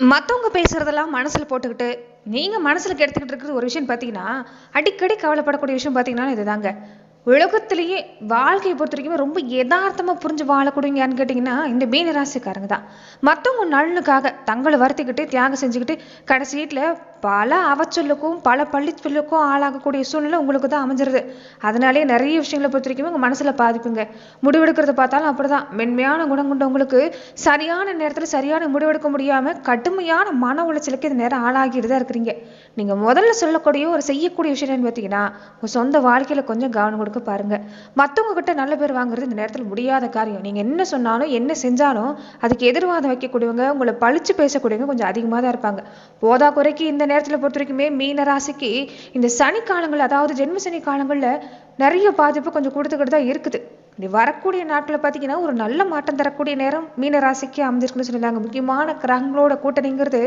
மற்றவங்க பேசுகிறதெல்லாம் மனசில் போட்டுக்கிட்டு நீங்கள் மனசில் கெடுத்துக்கிட்டு இருக்கிற ஒரு விஷயம் பார்த்தீங்கன்னா அடிக்கடி கவலைப்படக்கூடிய விஷயம் பார்த்தீங்கன்னா இதுதாங்க. உலகத்திலேயே வாழ்க்கையை பொறுத்த வரைக்கும் ரொம்ப யதார்த்தமாக புரிஞ்சு வாழக்கூடியங்கன்னு கேட்டிங்கன்னா இந்த மீன ராசிக்காரங்க தான். மற்றவங்க நலனுக்காக தங்களை வருத்திக்கிட்டு தியாகம் செஞ்சுக்கிட்டு கடைசி வீட்டில் பல அவச்சொல்லுக்கும் பல பள்ளிச்சொல்லுக்கும் ஆளாகக்கூடிய சூழ்நிலை உங்களுக்கு தான் அமைஞ்சிருது. அதனாலேயே நிறைய விஷயங்களை பொறுத்த வரைக்கும் உங்கள் மனசில் பாதிப்புங்க. முடிவெடுக்கிறத பார்த்தாலும் அப்படி தான் மென்மையான குணம் கொண்டவங்களுக்கு சரியான நேரத்தில் சரியான முடிவெடுக்க முடியாமல் கடுமையான மன உளைச்சலுக்கு இந்த நேரம் ஆளாகிட்டு தான் இருக்கிறீங்க. நீங்கள் முதல்ல சொல்லக்கூடிய ஒரு செய்யக்கூடிய விஷயம் என்னன்னு பார்த்தீங்கன்னா உங்கள் சொந்த வாழ்க்கையில் கொஞ்சம் கவனம் கொடுக்க பாருங்க. மற்றவங்க கிட்ட நல்ல பேர் வாங்குறது இந்த நேரத்தில் முடியாத காரியம். நீங்க என்ன சொன்னாலும் என்ன செஞ்சாலும் அதுக்கு எதிர்வாதம் வைக்கக்கூடியவங்க உங்களை பழிச்சு பேசக்கூடியவங்க கொஞ்சம் அதிகமாக தான் இருப்பாங்க. போதா குறைக்கு இந்த நேரத்தில் பொறுத்த வரைக்குமே மீன ராசிக்கு இந்த சனி காலங்கள் அதாவது ஜென்ம சனி காலங்களில் நிறைய பாதிப்பு கொஞ்சம் கொடுத்துக்கிட்டு தான் இருக்குது. இப்படி வரக்கூடிய நாட்களில் பார்த்தீங்கன்னா ஒரு நல்ல மாற்றம் தரக்கூடிய நேரம் மீன ராசிக்கு அமைஞ்சிருக்குன்னு சொல்லியிருந்தாங்க. முக்கியமான கிரகங்களோட கூட்டணிங்கிறது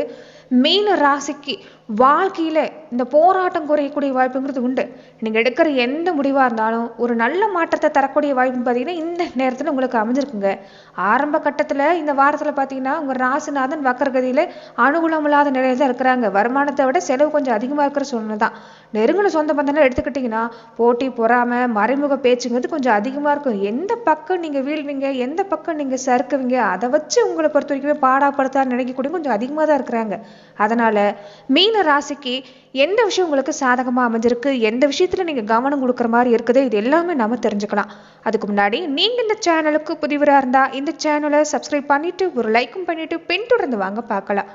மீன ராசிக்கு வாழ்க்கையில் இந்த போராட்டம் குறையக்கூடிய வாய்ப்புங்கிறது உண்டு. நீங்கள் எடுக்கிற எந்த முடிவாக இருந்தாலும் ஒரு நல்ல மாற்றத்தை தரக்கூடிய வாய்ப்புன்னு பார்த்தீங்கன்னா இந்த நேரத்தில் உங்களுக்கு அமைஞ்சிருக்குங்க. ஆரம்ப கட்டத்தில் இந்த வாரத்தில் பார்த்தீங்கன்னா உங்கள் ராசிநாதன் வக்கரகதியில் அனுகூலம் இல்லாத நிலையில் தான் இருக்கிறாங்க. வருமானத்தை விட செலவு கொஞ்சம் அதிகமாக இருக்கிற சூழ்நிலை தான். நெருங்கின சொந்த பந்தம்லாம் எடுத்துக்கிட்டிங்கன்னா போட்டி பொறாமை மறைமுக பேச்சுங்கிறது கொஞ்சம் அதிகமாக இருக்கும். எந்த பக்கம் நீங்கள் வீழ்வீங்க எந்த பக்கம் நீங்கள் சறுக்குவீங்க அதை வச்சு உங்களை பொறுத்த வரைக்குமே பாடாப்படுத்தா நினைக்கக்கூடிய கொஞ்சம் அதிகமாக தான் இருக்கிறாங்க. அதனால் மீன ராசிக்கு எந்த விஷயம் உங்களுக்கு சாதகமாக அமைஞ்சிருக்கு? எந்த விஷயத்தில் நீங்கள் கவனம் கொடுக்குற மாதிரி இருக்குது இது எல்லாமே நம்ம தெரிஞ்சுக்கலாம். அதுக்கு முன்னாடி நீங்கள் இந்த சேனலுக்கு புதிவராக இருந்தால் இந்த சேனலை சப்ஸ்கிரைப் பண்ணிவிட்டு ஒரு லைக்கும் பண்ணிவிட்டு பின்தொடர்ந்து வாங்க பார்க்கலாம்.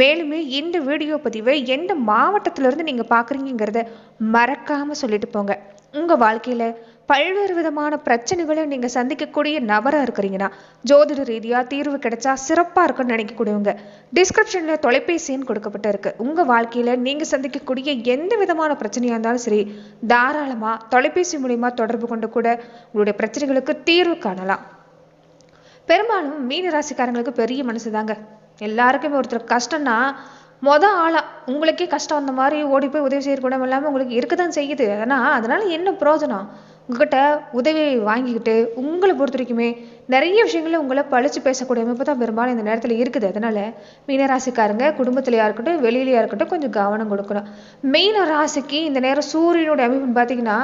மேலுமே இந்த வீடியோ பதிவை எந்த மாவட்டத்திலிருந்து நீங்கள் பார்க்குறீங்கிறத மறக்காமல் சொல்லிட்டு போங்க. உங்கள் வாழ்க்கையில் பல்வேறு விதமான பிரச்சனைகளை நீங்கள் சந்திக்கக்கூடிய நபராக இருக்கிறீங்கன்னா ஜோதிட ரீதியாக தீர்வு கிடைச்சா சிறப்பாக இருக்குன்னு நினைக்கக்கூடியவங்க டிஸ்கிரிப்ஷனில் தொலைபேசின்னு கொடுக்கப்பட்டு இருக்கு உங்கள் வாழ்க்கையில் நீங்கள் சந்திக்கக்கூடிய எந்த விதமான பிரச்சனையாக இருந்தாலும் சரி தாராளமாக தொலைபேசி மூலிமா தொடர்பு கொண்டு கூட உங்களுடைய பிரச்சனைகளுக்கு தீர்வு காணலாம். பெரும்பாலும் மீன ராசிக்காரங்களுக்கு பெரிய மனசு தாங்க. எல்லாருக்குமே ஒருத்தர் கஷ்டம்னா மொத ஆளா உங்களுக்கே கஷ்டம் அந்த மாதிரி ஓடி போய் உதவி செய்யற குணம் இல்லாமல் உங்களுக்கு இருக்க தான் செய்யுது. ஆனால் அதனால என்ன பிரயோஜனம்? உங்ககிட்ட உதவியை வாங்கிக்கிட்டு உங்களை பொறுத்த வரைக்குமே நிறைய விஷயங்களை உங்களை பழிச்சு பேசக்கூடிய அமைப்பு தான் பெரும்பாலும் இந்த நேரத்தில் இருக்குது. அதனால மீனராசிக்காரங்க குடும்பத்திலையா இருக்கட்டும் வெளியிலையா இருக்கட்டும் கொஞ்சம் கவனம் கொடுக்கணும். மீன ராசிக்கு இந்த நேரம் சூரியனுடைய அமைப்புன்னு பார்த்தீங்கன்னா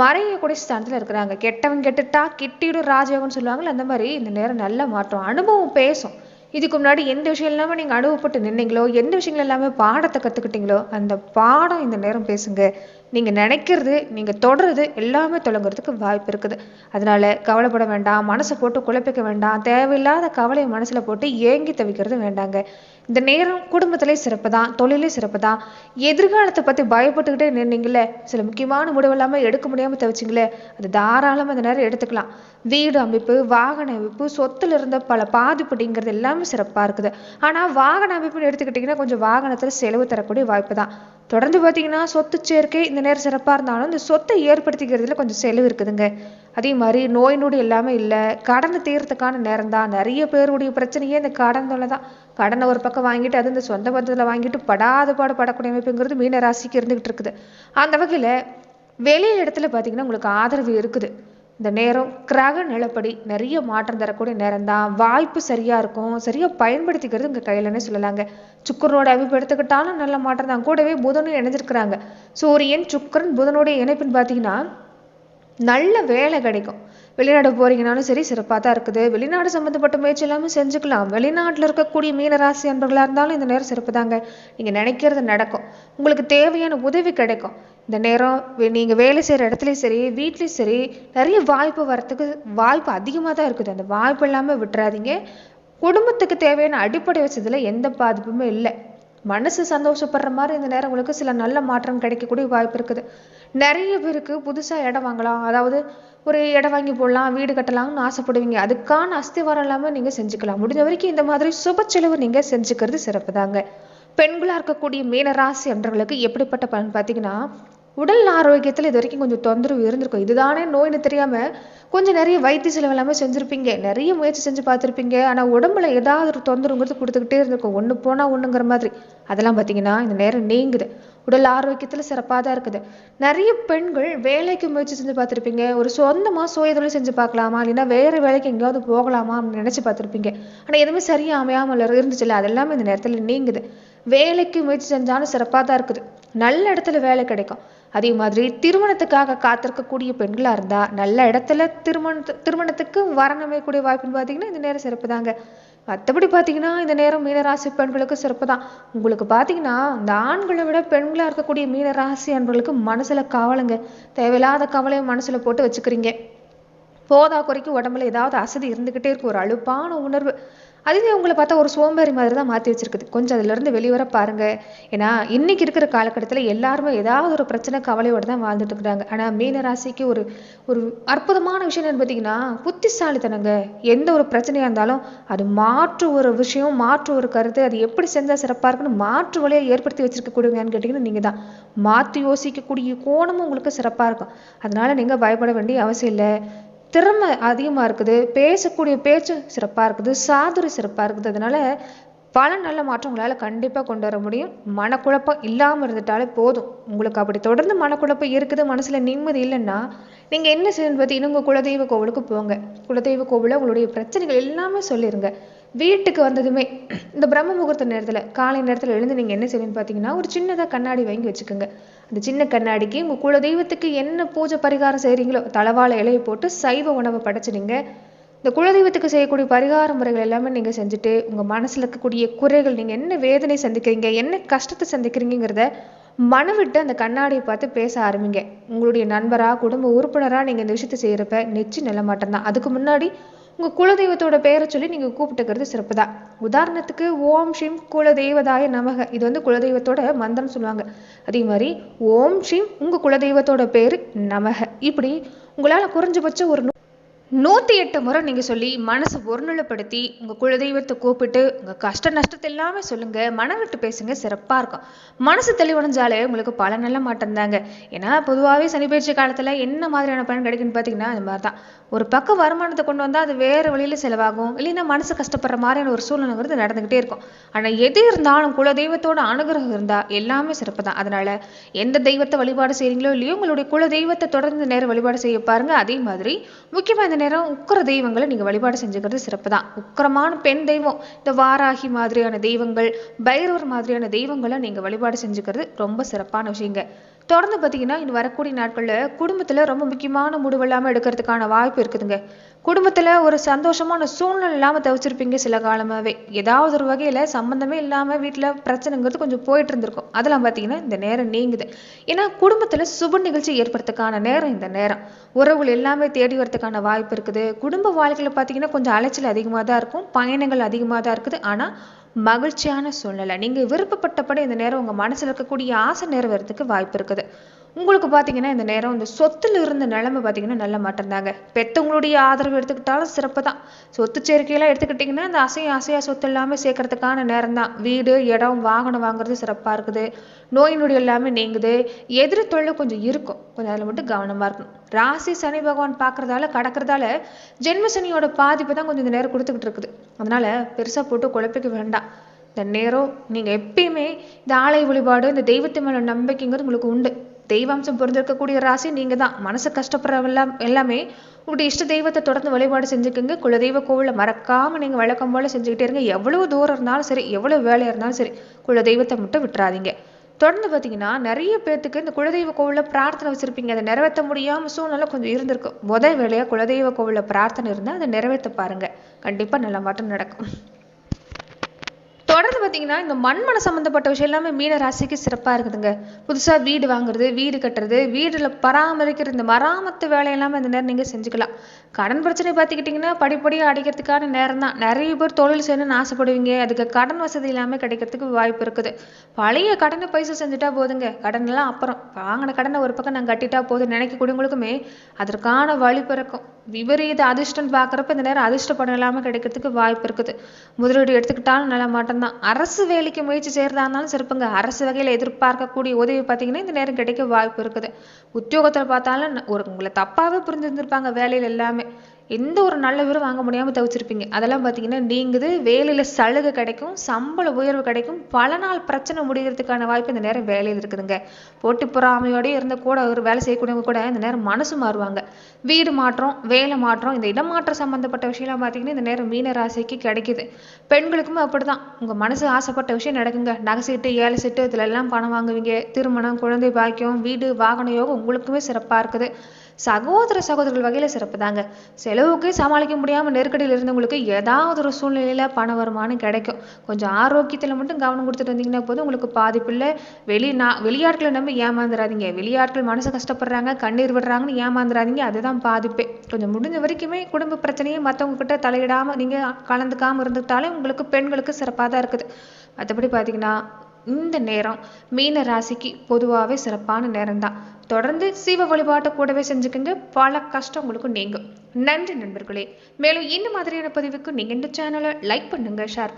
மறையக்கூடிய ஸ்தானத்தில் இருக்கிறாங்க. கெட்டவன் கெட்டுட்டா கிட்டிடும் ராஜயோகம்னு சொல்லுவாங்கல்ல அந்த மாதிரி இந்த நேரம் நல்ல மாற்றம் அனுபவம் பேசும். இதுக்கு முன்னாடி எந்த விஷயம் இல்லாமல் நீங்கள் அனுபவப்பட்டு நின்னீங்களோ எந்த விஷயங்கள் எல்லாமே பாடத்தை கற்றுக்கிட்டீங்களோ அந்த பாடம் இந்த நேரம் பேசுங்க. நீங்கள் நினைக்கிறது நீங்கள் தொடருது எல்லாமே தொடங்குறதுக்கு வாய்ப்பு இருக்குது. அதனால கவலைப்பட வேண்டாம் மனசை போட்டு குழப்பிக்க வேண்டாம் தேவையில்லாத கவலையை மனசில் போட்டு ஏங்கி தவிக்கிறது வேண்டாங்க. இந்த நேரம் குடும்பத்திலே சிறப்பு தான் தொழிலே சிறப்பு தான் எதிர்காலத்தை பற்றி பயப்பட்டுக்கிட்டே நின்னீங்களே சில முக்கியமான முடிவு இல்லாமல் எடுக்க முடியாமல் தவிச்சிங்களே? அது தாராளமாக இந்த நேரம் எடுத்துக்கலாம். வீடு அமைப்பு வாகன அமைப்பு சொத்துல இருந்த பல பாதிப்புடிங்கிறது எல்லாமே சிறப்பாக இருக்குது. ஆனால் வாகன அமைப்புன்னு எடுத்துக்கிட்டிங்கன்னா கொஞ்சம் வாகனத்தில் செலவு தரக்கூடிய வாய்ப்பு தான் தொடர்ந்து பார்த்தீங்கன்னா சொத்து சேர்க்கை இந்த நேரம் சிறப்பாக இருந்தாலும் இந்த சொத்தை ஏற்படுத்திக்கிறதுல கொஞ்சம் செலவு இருக்குதுங்க. அதே மாதிரி நோய் நொடி எல்லாமே இல்லை. கடனை தீர்றதுக்கான நேரம் தான் நிறைய பேருடைய பிரச்சனையே இந்த கடன் தான். கடனை ஒரு பக்கம் வாங்கிட்டு அது இந்த சொந்த பந்தத்தில் வாங்கிட்டு படாத பாடு படக்கூடிய அமைப்புங்கிறது மீன ராசிக்கு இருந்துகிட்டு இருக்குது. அந்த வகையில் வெளி இடத்துல பார்த்தீங்கன்னா உங்களுக்கு ஆதரவு இருக்குது. இந்த நேரம் கிரக நிலப்படி நிறைய மாற்றம் தரக்கூடிய நேரம் தான் வாய்ப்பு சரியாக இருக்கும். சரியாக பயன்படுத்திக்கிறது உங்கள் கையிலன்னே சொல்லலாங்க. சுக்கரனோட அமைப்பு எடுத்துக்கிட்டாலும் நல்ல மாற்றம் தான் கூடவே புதனும் இணைஞ்சிருக்கிறாங்க. சூரியன் சுக்கரன் புதனுடைய இணைப்புன்னு பார்த்தீங்கன்னா நல்ல வேலை கிடைக்கும். வெளிநாடு போறீங்கனாலும் சரி சிறப்பாக தான் இருக்குது. வெளிநாடு சம்மந்தப்பட்ட முயற்சி எல்லாமே செஞ்சுக்கலாம். வெளிநாட்டில் இருக்கக்கூடிய மீனராசி அன்பர்களாக இருந்தாலும் இந்த நேரம் சிறப்பு தாங்க நீங்கள் நினைக்கிறது நடக்கும். உங்களுக்கு தேவையான உதவி கிடைக்கும். இந்த நேரம் நீங்கள் வேலை செய்கிற இடத்துலையும் சரி வீட்லேயும் சரி நிறைய வாய்ப்பு வரத்துக்கு வாய்ப்பு அதிகமாக தான் இருக்குது. அந்த வாய்ப்பு இல்லாமல் விட்டுறாதீங்க. குடும்பத்துக்கு தேவையான அடிப்படை வச்சதில் எந்த பாதிப்புமே இல்லை. மனசு சந்தோஷப்படுற மாதிரி இந்த நேரம் உங்களுக்கு சில நல்ல மாற்றம் கிடைக்கக்கூடிய வாய்ப்பு இருக்குது. நிறைய பேருக்கு புதுசாக இடம் வாங்கலாம். அதாவது ஒரு இடம் வாங்கி போடலாம் வீடு கட்டலாம்னு ஆசைப்படுவீங்க. அதுக்கான அஸ்திவாரம் இல்லாமல் நீங்கள் செஞ்சுக்கலாம். முடிஞ்ச வரைக்கும் இந்த மாதிரி சுப செலவு நீங்கள் செஞ்சுக்கிறது சிறப்பு தாங்க. பெண்களாக இருக்கக்கூடிய மீனராசி என்றவர்களுக்கு எப்படிப்பட்ட பலன் பார்த்தீங்கன்னா உடல் ஆரோக்கியத்தில் இது வரைக்கும் கொஞ்சம் தொந்தரவு இருந்திருக்கும். இதுதானே நோய்னு தெரியாமல் கொஞ்சம் நிறைய வைத்திய செலவு எல்லாமே செஞ்சுருப்பீங்க. நிறைய முயற்சி செஞ்சு பார்த்துருப்பீங்க. ஆனால் உடம்புல ஏதாவது ஒரு தொந்தரவுங்கிறது கொடுத்துக்கிட்டே இருந்திருக்கும். ஒன்று போனால் ஒன்றுங்கிற மாதிரி. அதெல்லாம் பார்த்தீங்கன்னா இந்த நேரம் நீங்குது. உடல் ஆரோக்கியத்தில் சிறப்பாக தான் இருக்குது. நிறைய பெண்கள் வேலைக்கு முயற்சி செஞ்சு பார்த்துருப்பீங்க. ஒரு சொந்தமாக சுய தொழில் செஞ்சு பார்க்கலாமா? இல்லைன்னா வேறு வேலைக்கு எங்கேயாவது போகலாமா? அப்படின்னு நினச்சி பார்த்துருப்பீங்க. ஆனால் எதுவுமே சரியாக அமையாமல் இருந்துச்சுல்ல? அது எல்லாமே இந்த நேரத்தில் நீங்குது. வேலைக்கு முயற்சி செஞ்சாலும் சிறப்பாக தான் இருக்குது. நல்ல இடத்துல வேலை கிடைக்கும். அதே மாதிரி திருமணத்துக்காக காத்திருக்கக்கூடிய பெண்களாக இருந்தால் நல்ல இடத்துல திருமணத்து திருமணத்துக்கு வரன் வாய்ப்புன்னு பார்த்தீங்கன்னா இந்த நேரம் சிறப்பு தாங்க. மற்றபடி பார்த்தீங்கன்னா இந்த நேரம் மீனராசி பெண்களுக்கு சிறப்பு தான். உங்களுக்கு பார்த்தீங்கன்னா இந்த ஆண்களை விட பெண்களாக இருக்கக்கூடிய மீனராசி அன்பர்களுக்கு மனசில் கவலைங்க. தேவையில்லாத கவலையை மனசில் போட்டு வச்சுக்கிறீங்க. போதா குறைக்கு உடம்புல ஏதாவது அசதி இருந்துக்கிட்டே இருக்கும். ஒரு அலுப்பான உணர்வு. அதுவே உங்களை பார்த்தா ஒரு சோம்பேறி மாதிரி தான் மாற்றி வச்சிருக்குது. கொஞ்சம் அதுலேருந்து வெளிவர பாருங்க. ஏன்னா இன்னைக்கு இருக்கிற காலகட்டத்தில் எல்லாருமே ஏதாவது ஒரு பிரச்சனை கவலையோடு தான் வாழ்ந்துட்டு இருக்கிறாங்க. ஆனால் மீன ராசிக்கு ஒரு ஒரு அற்புதமான விஷயம் என்னன்னு பார்த்தீங்கன்னா புத்திசாலித்தனங்க. எந்த ஒரு பிரச்சனையாக இருந்தாலும் அது மாற்று ஒரு விஷயம் மாற்று ஒரு கருத்து அது எப்படி செஞ்சால் சிறப்பாக இருக்குன்னு மாற்று வழியை ஏற்படுத்தி வச்சிருக்கக்கூடியவங்கன்னு கேட்டிங்கன்னா நீங்கள் தான். மாற்றி யோசிக்கக்கூடிய கோணமும் உங்களுக்கு சிறப்பாக இருக்கும். அதனால் நீங்கள் பயப்பட வேண்டிய அவசியம் இல்லை. திறமை அதிகமாக இருக்குது. பேசக்கூடிய பேச்சு சிறப்பாக இருக்குது. சாதுரி சிறப்பாக இருக்குது. அதனால பல நல்ல மாற்றங்களால் கண்டிப்பாக கொண்டு வர முடியும். மனக்குழப்பம் இல்லாமல் இருந்துட்டாலே போதும். உங்களுக்கு அப்படி தொடர்ந்து மனக்குழப்பம் இருக்குது மனசில் நிம்மதி இல்லைன்னா நீங்கள் என்ன செய்யணும்னு பார்த்தீங்கன்னா உங்கள் குலதெய்வ கோவிலுக்கு போங்க. குலதெய்வ கோவிலில் உங்களுடைய பிரச்சனைகள் எல்லாமே சொல்லிடுங்க வீட்டுக்கு வந்ததுமே இந்த பிரம்ம முகூர்த்த நேரத்தில் காலை நேரத்தில் எழுந்து நீங்கள் என்ன செய்வீங்கன்னு பார்த்தீங்கன்னா ஒரு சின்னதாக கண்ணாடி வாங்கி வச்சுக்கோங்க. அந்த சின்ன கண்ணாடிக்கு உங்கள் குல தெய்வத்துக்கு என்ன பூஜை பரிகாரம் செய்கிறீங்களோ தளவாழை இலையை போட்டு சைவ உணவை படைச்சிடுங்க இந்த குலதெய்வத்துக்கு செய்யக்கூடிய பரிகார முறைகள் எல்லாமே நீங்கள் செஞ்சுட்டு உங்கள் மனசில் இருக்கக்கூடிய குறைகள் நீங்கள் என்ன வேதனை சந்திக்கிறீங்க என்ன கஷ்டத்தை சந்திக்கிறீங்கிறத மனவிட்டு அந்த கண்ணாடியை பார்த்து பேச ஆரம்பிங்க. உங்களுடைய நண்பராக குடும்ப உறுப்பினராக நீங்கள் இந்த விஷயத்தை செய்கிறப்ப நெச்சு நில மாட்டேன் தான் அதுக்கு முன்னாடி உங்கள் குலதெய்வத்தோட பெயரை சொல்லி நீங்கள் கூப்பிட்டுக்கிறது சிறப்பு தான் உதாரணத்துக்கு ஓம் ஷிம் குலதெய்வதாய நமக. இது வந்து குலதெய்வத்தோட மந்திரம் சொல்லுவாங்க. அதே மாதிரி ஓம் ஷிம் உங்கள் குலதெய்வத்தோட பேர் நமக. இப்படி உங்களால் குறைஞ்சபட்சம் ஒரு நூற்றி எட்டு முறை நீங்கள் சொல்லி மனசை ஒருநிலைப்படுத்தி உங்கள் குலதெய்வத்தை கூப்பிட்டு உங்கள் கஷ்ட நஷ்டத்தை எல்லாமே சொல்லுங்கள் மனம் விட்டு பேசுங்க சிறப்பாக இருக்கும். மனசு தெளிவடைஞ்சாலே உங்களுக்கு பல நல்ல மாட்டம் தாங்க. ஏன்னா பொதுவாகவே சனி பயிற்சி காலத்தில் என்ன மாதிரியான பலன் கிடைக்குன்னு பார்த்தீங்கன்னா அது மாதிரி தான் ஒரு பக்கம் வருமானத்தை கொண்டு வந்தால் அது வேறு வழியில் செலவாகும். இல்லைன்னா மனசு கஷ்டப்படுற மாதிரியான ஒரு சூழ்நிலைங்கிறது நடந்துக்கிட்டே இருக்கும். ஆனால் எது இருந்தாலும் குலதெய்வத்தோட அனுகிரகம் இருந்தால் எல்லாமே சிறப்பு தான். அதனால் எந்த தெய்வத்தை வழிபாடு செய்கிறீங்களோ இல்லையோ உங்களுடைய குல தெய்வத்தை தொடர்ந்து நேரம் வழிபாடு செய்ய பாருங்கள் அதே மாதிரி முக்கியமாக இந்த நேரம் உக்கிர தெய்வங்களை நீங்கள் வழிபாடு செஞ்சுக்கிறது சிறப்பு தான் உக்கிரமான பெண் தெய்வம் இந்த வாராகி மாதிரியான தெய்வங்கள் பைரவர் மாதிரியான தெய்வங்களை நீங்கள் வழிபாடு செஞ்சுக்கிறது ரொம்ப சிறப்பான விஷயங்க. தொடர்ந்து பார்த்தீங்கன்னா இனி வரக்கூடிய நாட்களில் குடும்பத்தில் ரொம்ப முக்கியமான முடிவு இல்லாமல் எடுக்கிறதுக்கான வாய்ப்பு இருக்குதுங்க. குடும்பத்தில் ஒரு சந்தோஷமான சூழ்நிலை இல்லாமல் தவிச்சிருப்பீங்க சில காலமாகவே ஏதாவது ஒரு வகையில் சம்மந்தமே இல்லாமல் வீட்டில் பிரச்சனைங்கிறது கொஞ்சம் போயிட்டு இருந்திருக்கும் அதெல்லாம் பார்த்தீங்கன்னா இந்த நேரம் நீங்குது. ஏன்னா குடும்பத்தில் சுப நிகழ்ச்சி ஏற்படுறதுக்கான நேரம் இந்த நேரம். உறவுகள் எல்லாமே தேடி வரதுக்கான வாய்ப்பு இருக்குது. குடும்ப வாழ்க்கையில் பார்த்தீங்கன்னா கொஞ்சம் அலைச்சல் அதிகமாக தான் இருக்கும். பயணங்கள் அதிகமாக தான் இருக்குது. ஆனால் மகிழ்ச்சியான சூழ்நிலை. நீங்கள் விருப்பப்பட்டபடி இந்த நேரம் உங்கள் மனசில் இருக்கக்கூடிய ஆசை நிறைவேறதுக்கு வாய்ப்பு இருக்குது. உங்களுக்கு பார்த்தீங்கன்னா இந்த நேரம் இந்த சொத்துல இருந்த நிலைமை பார்த்தீங்கன்னா நல்ல மாட்டம் பெற்றவங்களுடைய ஆதரவு எடுத்துக்கிட்டாலும் சிறப்பு தான் சொத்து சேர்க்கையெல்லாம் எடுத்துக்கிட்டிங்கன்னா இந்த அசையும் அசையா சொத்து எல்லாமே சேர்க்கறதுக்கான நேரம் தான் வீடு இடம் வாகனம் வாங்குறது சிறப்பாக இருக்குது. நோய் நொடி எல்லாமே நீங்குது. எதிரி தொழில் கொஞ்சம் இருக்கும். கொஞ்சம் அதில் மட்டும் கவனமாக இருக்கணும். ராசி சனி பகவான் பார்க்குறதால கடக்கிறதால ஜென்ம சனியோட பாதிப்பு தான் கொஞ்சம் இந்த நேரம் கொடுத்துக்கிட்டு இருக்குது. அதனால பெருசாக போட்டு குழப்பிக்க வேண்டாம். இந்த நேரம் நீங்கள் எப்பயுமே இந்த ஆலய வழிபாடு இந்த தெய்வத்து மேலே நம்பிக்கைங்கிறது உங்களுக்கு உண்டு. தெய்வாம்சம் பொருந்திருக்கக்கூடிய ராசி நீங்கள் தான் மனசு கஷ்டப்படுறவெல்லாம் எல்லாமே உங்களுடைய இஷ்ட தெய்வத்தை தொடர்ந்து வழிபாடு செஞ்சுக்கோங்க. குலதெய்வ கோவிலில் மறக்காமல் நீங்கள் வழக்கம் போல் செஞ்சுக்கிட்டே இருங்க. எவ்வளோ தூரம் இருந்தாலும் சரி எவ்வளோ வேலையாக இருந்தாலும் சரி குலதெய்வத்தை மட்டும் விட்டுறாதீங்க. தொடர்ந்து பார்த்தீங்கன்னா நிறைய பேர்த்துக்கு இந்த குலதெய்வ கோவிலில் பிரார்த்தனை வச்சுருப்பீங்க. அதை நிறைவேற்ற முடியாம சூழ்நிலை கொஞ்சம் இருந்திருக்கும். முதல் வேலையாக குலதெய்வ கோவிலில் பிரார்த்தனை இருந்தால் அதை நிறைவேற்ற பாருங்கள் கண்டிப்பாக நல்ல மாற்றம் நடக்கும். தொடர்ந்து பார்த்தீங்கன்னா இந்த மண்மனை சம்மந்தப்பட்ட விஷயம் எல்லாமே மீன ராசிக்கு சிறப்பாக இருக்குதுங்க. புதுசாக வீடு வாங்குறது வீடு கட்டுறது வீடில் பராமரிக்கிற இந்த மராமத்து வேலை இந்த நேரம் நீங்கள் செஞ்சுக்கலாம். கடன் பிரச்சனை பார்த்துக்கிட்டிங்கன்னா படிப்படியாக அடைக்கிறதுக்கான நேரம் தான். நிறைய பேர் தொழில் செய்யணும்னு ஆசைப்படுவீங்க. அதுக்கு கடன் வசதி இல்லாமல் கிடைக்கிறதுக்கு வாய்ப்பு இருக்குது. பழைய கடனை பைசா செஞ்சுட்டா போதுங்க. கடன் எல்லாம் அப்புறம். வாங்கின கடனை ஒரு பக்கம் நான் கட்டிட்டா போதும் நினைக்கக்கூடியவங்களுக்குமே அதற்கான வழி பிறக்கும். விபரீத அதிர்ஷ்டம் பார்க்குறப்ப இந்த நேரம் அதிர்ஷ்டப்படம் இல்லாமல் கிடைக்கிறதுக்கு வாய்ப்பு இருக்குது. முதலீடு எடுத்துக்கிட்டாலும் நல்ல மாட்டம்தான் அரசு வேலைக்கு முயற்சி செய்கிறதா இருந்தாலும் சிறப்புங்க. அரசு வகையில் எதிர்பார்க்கக்கூடிய உதவி பார்த்தீங்கன்னா இந்த நேரம் கிடைக்க வாய்ப்பு இருக்குது. உத்தியோகத்தில் பார்த்தாலும் ஒரு உங்களை தப்பாகவே புரிஞ்சிருந்திருப்பாங்க வேலையில் எல்லாமே. எந்த ஒரு நல்ல விவரம் வாங்க முடியாமல் தவிச்சிருப்பீங்க. அதெல்லாம் பார்த்தீங்கன்னா நீங்குது வேலையில் சலுகை கிடைக்கும் சம்பள உயர்வு கிடைக்கும் பல நாள் பிரச்சனை முடிகிறதுக்கான வாய்ப்பு இந்த நேரம் வேலையில் இருக்குதுங்க. போட்டி பொறாமையோடய இருந்த கூட ஒரு வேலை செய்யக்கூடியவங்க கூட இந்த நேரம் மனசு மாறுவாங்க. வீடு மாற்றம் வேலை மாற்றம் இந்த இடமாற்றம் சம்மந்தப்பட்ட விஷயம்லாம் பார்த்தீங்கன்னா இந்த நேரம் மீன ராசிக்கு பெண்களுக்கும் பெண்களுக்குமே அப்படிதான் உங்கள் மனசு ஆசைப்பட்ட விஷயம் நடக்குங்க. நகை சீட்டு ஏழை சீட்டு இதுல எல்லாம் பணம் வாங்குவீங்க. திருமணம் குழந்தை பாக்கியம் வீடு வாகன யோகம் உங்களுக்குமே சிறப்பாக இருக்குது. சகோதர சகோதரர்கள் வகையில் சிறப்பு தாங்க செலவுக்கே சமாளிக்க முடியாமல் நெருக்கடியில் இருந்தவங்களுக்கு ஏதாவது ஒரு சூழ்நிலையில் பண வருமானம் கிடைக்கும். கொஞ்சம் ஆரோக்கியத்தில் மட்டும் கவனம் கொடுத்துட்டு வந்தீங்கன்னா போதும். உங்களுக்கு பாதிப்பில்லை வெளி நான் வெளியாட்களை நம்பி ஏமாந்துடாதீங்க வெளியாட்கள் மனசு கஷ்டப்படுறாங்க கண்ணீர் விடுறாங்கன்னு ஏமாந்துடாதீங்க அதுதான் பாதிப்பே கொஞ்சம் முடிஞ்ச வரைக்குமே குடும்ப பிரச்சனையை மற்றவங்க கிட்ட தலையிடாமல் நீங்கள் கலந்துக்காமல் இருந்துக்கிட்டாலே உங்களுக்கு பெண்களுக்கு சிறப்பாக தான் இருக்குது. மற்றபடி பார்த்தீங்கன்னா இந்த நேரம் மீன ராசிக்கு பொதுவாகவே சிறப்பான நேரம் தான் தொடர்ந்து சீவ வழிபாட்டை கூடவே செஞ்சுக்கோங்க பல கஷ்டம் உங்களுக்கு நீங்கும். நன்றி நண்பர்களே. மேலும் இந்த மாதிரியான பதிவுக்கு நீங்கள் இந்த சேனலை லைக் பண்ணுங்க ஷேர்